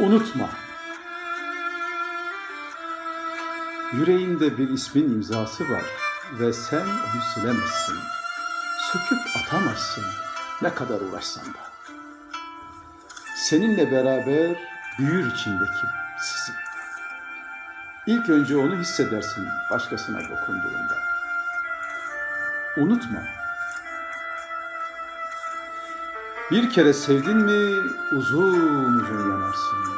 Unutma. Yüreğinde bir ismin imzası var ve sen onu silemezsin. Söküp atamazsın ne kadar uğraşsan da. Seninle beraber büyür içindeki sızı. İlk önce onu hissedersin başkasına dokunduğunda. Unutma. Bir kere sevdin mi uzun uzun yanarsın.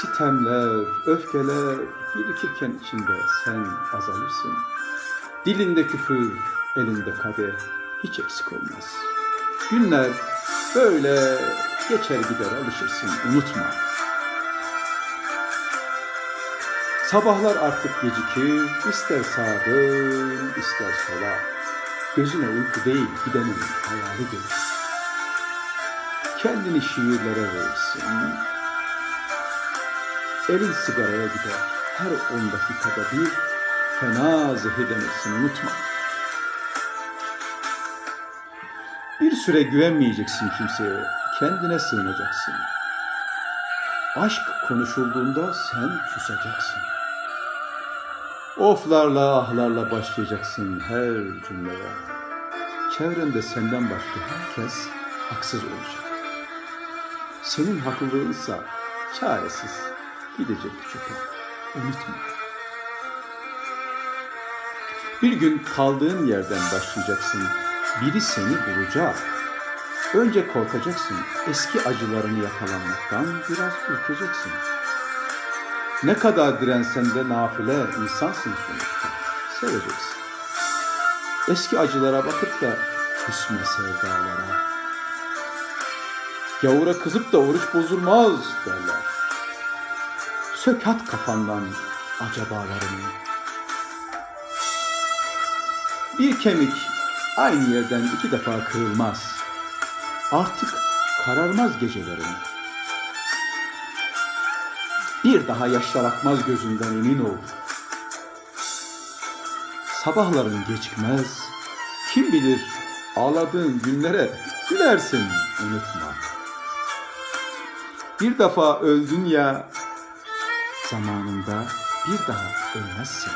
Sitemler, öfkeler birikirken içinde sen azalırsın. Dilinde küfür, elinde kadeh hiç eksik olmaz. Günler böyle geçer gider alışırsın unutma. Sabahlar artık gecikir, ister sağa dön, ister sola. Gözüne uyku değil, gidenin hayali gelir. Kendini şiirlere verirsin. Elin sigaraya gider, her on dakikada bir fena zehirlenirsin, unutma. Bir süre güvenmeyeceksin kimseye, kendine sığınacaksın. Aşk konuşulduğunda sen susacaksın. Oflarla ahlarla başlayacaksın her cümleye. Çevrende senden başka herkes haksız olacak. Senin haklılığınsa çaresiz gidecek çöpe. Unutma. Bir gün kaldığın yerden başlayacaksın. Biri seni bulacak. Önce korkacaksın. Eski acılarını yakalanmaktan biraz ürkeceksin. Ne kadar dirensen de nafile insansın sonuçta. Seveceksin. Eski acılara bakıp da küsme sevdalara. Gavura kızıp da oruç bozulmaz derler. Sök at kafandan acabalarını. Bir kemik aynı yerden iki defa kırılmaz. Artık kararmaz gecelerin. Bir daha yaşlar akmaz gözünden emin ol. Sabahların geçmez. Kim bilir ağladığın günlere gülersin unutma. Bir defa öldün ya zamanında bir daha ölmezsin.